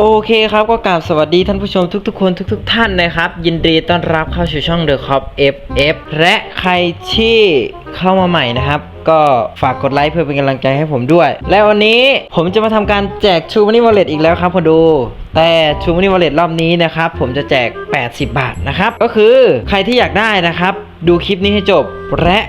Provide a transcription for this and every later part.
โอเคครับก็กราบสวัสดีท่านผู้ชมทุกๆ คนทุก ๆ ท่านนะครับ ยินดีต้อนรับเข้าสู่ช่อง The Cop FF และใครที่เข้ามาใหม่นะครับ ก็ฝากกดไลค์เพื่อเป็นกำลังใจให้ผมด้วย และวันนี้ผมจะมาทำการแจก True Money Wallet อีกแล้วครับคนดู แต่ True Money Wallet รอบนี้นะครับ ผมจะแจก 80 บาทนะครับ ก็คือใครที่อยากได้นะครับ ดูคลิปนี้ให้จบและ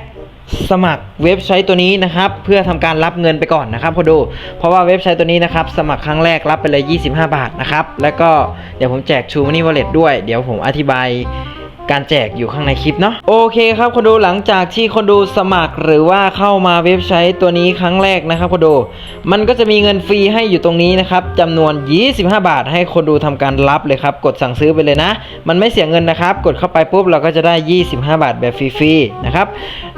สมัครเว็บไซต์ตัวนี้นะครับ เพื่อทำการรับเงินไปก่อนนะครับพอดู เพราะว่าเว็บไซต์ตัวนี้นะครับ สมัครครั้งแรกรับไปเลย 25 บาทนะครับ แล้วก็เดี๋ยวผมแจกชูมอนี่วอลเล็ตด้วย เดี๋ยวผมอธิบาย การแจกอยู่ข้างในคลิปเนาะโอเคครับคนดูหลังจากที่คนดูสมัครหรือว่าเข้ามาเว็บไซต์ตัวนี้ครั้งแรกนะครับคนดูมันก็จะมีเงินฟรีให้อยู่ตรงนี้นะครับจำนวน 25 บาท ให้คนดูทำการรับเลยครับกดสั่งซื้อไปเลยนะ มันไม่เสียเงินนะครับ กดเข้าไปปุ๊บเราก็จะได้ 25 บาทแบบฟรีๆนะครับ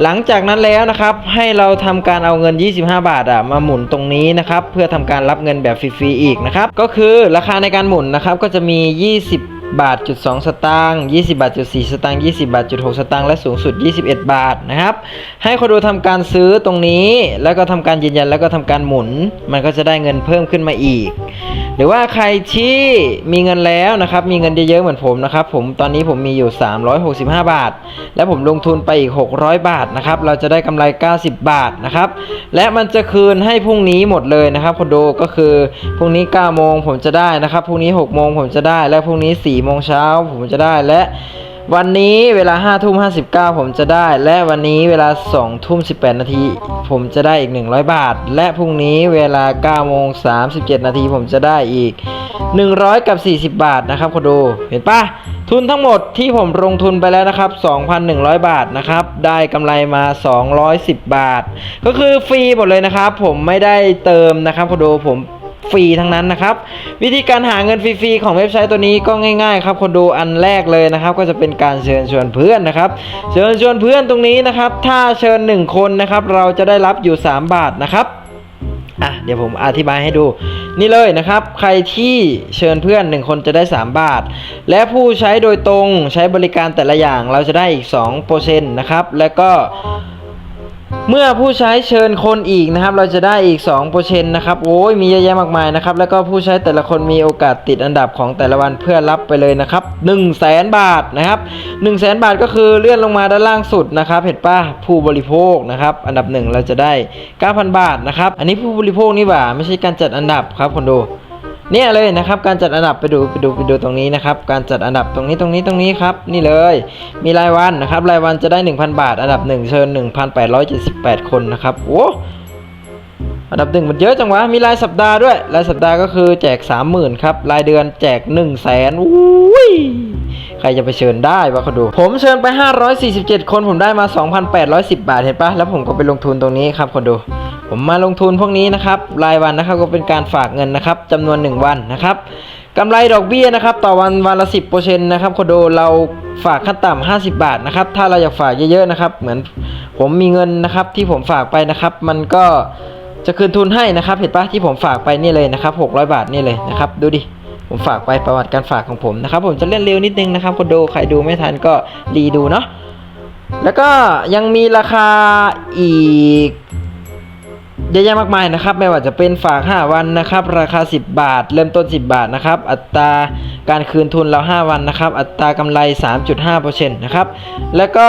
หลังจากนั้นแล้วนะครับให้เราทำการเอาเงิน 25 บาทอะมาหมุนตรงนี้นะครับเพื่อทำการรับเงินแบบฟรีๆอีกนะครับก็คือราคาในการหมุนนะครับก็จะมี 20 บาทจุด2สตางค์20 บาทจุด4สตางค์20 บาทจุด6สตางค์และสูงสุด 21 บาทนะครับ ให้คนดูทำการซื้อตรงนี้ แล้วก็ทำการยืนยันแล้วก็ทำการหมุน มันก็จะได้เงินเพิ่มขึ้นมาอีก หรือว่าใครที่มีเงินแล้วนะครับ มีเงินเยอะๆเหมือนผมนะครับ ผมตอนนี้ผมมีอยู่ 365 บาท และผมลงทุนไปอีก 600 บาทนะครับ เราจะได้กำไร 90 บาทนะครับ และมันจะคืนให้พรุ่งนี้หมดเลยนะครับคนดูก็คือพรุ่งนี้ 9 โมงผมจะได้นะครับพรุ่งนี้ 6 โมงผมจะได้ และพรุ่งนี้ 4 โมงเช้าผมจะได้และ วันนี้เวลา5ทุ่ม59ผมจะได้ และวันนี้เวลา2ทุ่ม18นาที ผมจะได้อีก 100 บาท และพรุ่งนี้เวลา9โมง37นาทีผมจะได้อีก 100 กับ 40 บาทนะครับคนดูเห็นปะทุนทั้งหมดที่ผมลงทุนไปแล้วนะครับ 2,100 บาทนะครับ ได้กำไรมา 210 บาท ก็คือฟรีหมดเลยนะครับ ผมไม่ได้เติมนะครับคนดูผม ฟรีทั้งนั้นนะครับ วิธีการหาเงินฟรีๆของเว็บไซต์ตัวนี้ก็ง่าย ๆ ครับคนดูอันแรกเลยนะครับ ก็จะเป็นการเชิญชวนเพื่อนนะครับ เชิญชวนเพื่อนตรงนี้นะครับ ถ้าเชิญ 1 คนนะครับ เราจะได้รับอยู่ 3 บาทนะครับอะเดี๋ยวผมอธิบายให้ดู นี่เลยนะครับ ใครที่เชิญเพื่อน 1 คนจะได้ 3 บาท และผู้ใช้โดยตรงใช้บริการแต่ละอย่างเราจะได้อีก2%นะครับแล้วก็ เมื่อผู้ใช้เชิญคนอีกนะครับ เราจะได้อีก2%นนะครับโอ้ยมีเยอะแยะมากมายนะครับ แล้วก็ผู้ใช้แต่ละคนมีโอกาสติดอันดับของแต่ละวันเพื่อรับไปเลยนะครับ1 0 0 0 0แสนบาทนะครับ1 0 0 0 0แสนบาทก็คือเลื่อนลงมาด้านล่างสุดนะครับ เห็นป่ะผู้บริโภคนะครับ อันดับหนึ่งเราจะได้ 9,000 บาทนะครับ อันนี้ผู้บริโภคนี่หว่า ไม่ใช่การจัดอันดับครับคนดู เนี่ยเลยนะครับการจัดอันดับไปดูไปดูไปดูตรงนี้นะครับการจัดอันดับตรงนี้ตรงนี้ตรงนี้ครับนี่เลยมีรายวันนะครับรายวันจะได้ 1,000 บาท อันดับ 1 เชิญ 1,878 คนนะครับโอ้อันดับหนึ่งมันเยอะจังวะ มีรายสัปดาห์ด้วย รายสัปดาห์ก็คือแจก 30,000 ครับ รายเดือนแจก 1 0 0 0 0แสนอุ้ย ใครจะไปเชิญได้วะเขาดู ผมเชิญไป 547 คนผมได้มา 2,810 บาทเห็นปะแล้วผมก็ไปลงทุนตรงนี้ครับคนดู ผมมาลงทุนพวกนี้นะครับ รายวันนะครับก็เป็นการฝากเงินนะครับจำนวน 1 วันนะครับกำไรดอกเบี้ยนะครับ ต่อวันวันละ 10%นะครับคอนโดเราฝากขั้นต่ำ50 บาทนะครับ ถ้าเราอยากฝากเยอะๆนะครับ เหมือนผมมีเงินนะครับที่ผมฝากไปนะครับ มันก็จะคืนทุนให้นะครับ เห็นปะที่ผมฝากไปนี่เลยนะครับ 600 บาทนี่เลยนะครับ ดูดิผมฝากไปประวัติการฝากของผมนะครับ ผมจะเล่นเร็วนิดนึงนะครับคอนโดใครดูไม่ทันก็รีดูเนาะแล้วก็ยังมีราคาอีก เยอะแยะมากมายนะครับ ไม่ว่าจะเป็นฝาก 5 วันนะครับ ราคา 10 บาท เริ่มต้น 10 บาทนะครับ อัตราการคืนทุนเรา 5 วันนะครับ อัตรากำไร 3.5%นะครับ แล้วก็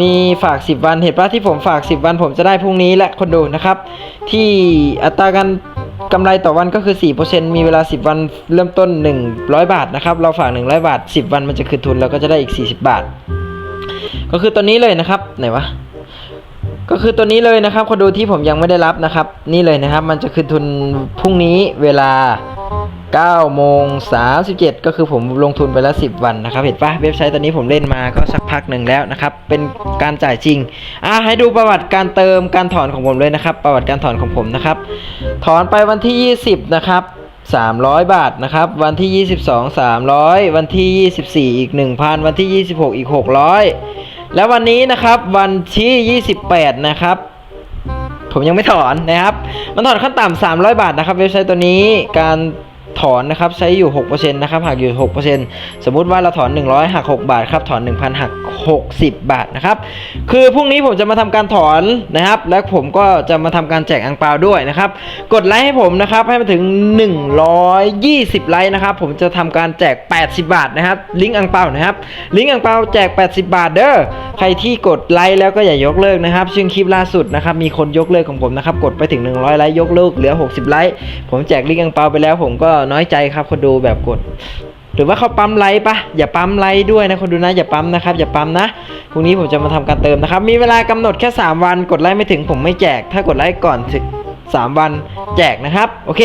มีฝาก 10 วัน เห็นปะที่ผมฝาก 10 วันผมจะได้พรุ่งนี้และคนดูนะครับ ที่อัตราการกำไรต่อวันก็คือ 4%มีเวลา 10 วันเริ่มต้น 100 บาทนะครับ เราฝาก 100 บาท 10 วันมันจะคืนทุนเราก็จะได้อีก 40 บาท ก็คือตัวนี้เลยนะครับ ไหนวะ ก็คือตัวนี้เลยนะครับคนดูที่ผมยังไม่ได้รับนะครับ นี่เลยนะครับ มันจะคืนทุนพรุ่งนี้เวลา9โมง37 ก็คือผมลงทุนไปแล้ว 10 วันนะครับ เห็นปะเว็บไซต์ตัวนี้ผมเล่นมาก็สักพักหนึ่งแล้วนะครับ เป็นการจ่ายจริง อะให้ดูประวัติการเติมการถอนของผมเลยนะครับ ประวัติการถอนของผมนะครับ ถอนไปวันที่ 20 นะครับ 300 บาทนะครับ วันที่ 22 300 วันที่ 24 อีก 1,000 วันที่ 26 อีก 600 แล้ววันนี้นะครับวันที่ 28 นะครับ ผมยังไม่ถอนนะครับ มันถอนขั้นต่ำ300 บาทนะครับ เว็บไซต์ตัวนี้การ ถอนนะครับใช้อยู่6%นะครับหักอยู่ 6%สมมุติว่าเราถอน 100หัก6บาทครับถอน 1,000หัก60 บาทนะครับคือพรุ่งนี้ผมจะมาทำการถอนนะครับ และผมก็จะมาทำการแจกอังเปาด้วยนะครับ กดไลค์ให้ผมนะครับให้มาถึง 120 ไลค์นะครับผมจะทำการแจก 80 บาทนะครับ ลิงก์อังเปานะครับลิงก์อังเปาแจก 80 บาทเด้อใครที่กดไลค์แล้วก็อย่ายกเลิกนะครับ ซึ่งคลิปล่าสุดนะครับมีคนยกเลิกของผมนะครับกดไปถึง 100 ไลค์ยกเลิกเหลือ 60 ไลค์ผมแจกลิงก์อังเปาไปแล้วผมก็น้อยใจครับคนดูแบบกด หรือว่าเขาปั๊มไลค์ปะอย่าปั๊มไลค์ด้วยนะคนดูนะอย่าปั๊มนะครับอย่าปั๊มนะพรุ่งนี้ผมจะมาทำการเติมนะครับ มีเวลากำหนดแค่ 3 วัน กดไลค์ไม่ถึงผมไม่แจก ถ้ากดไลค์ก่อนถึง3 วันแจกนะครับ โอเค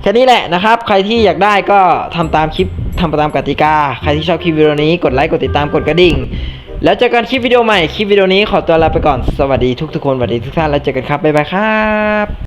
แค่นี้แหละนะครับ ใครที่อยากได้ก็ทำตามคลิปทำตามกติกา ใครที่ชอบคลิปวิดีโอนี้กดไลค์กดติดตามกดกระดิ่ง แล้วเจอกันคลิปวิดีโอใหม่คลิปวิดีโอนี้ขอตัวลาไปก่อนสวัสดีทุกทุกคนสวัสดีทุกท่านแล้วเจอกันครับบ๊ายบายครับ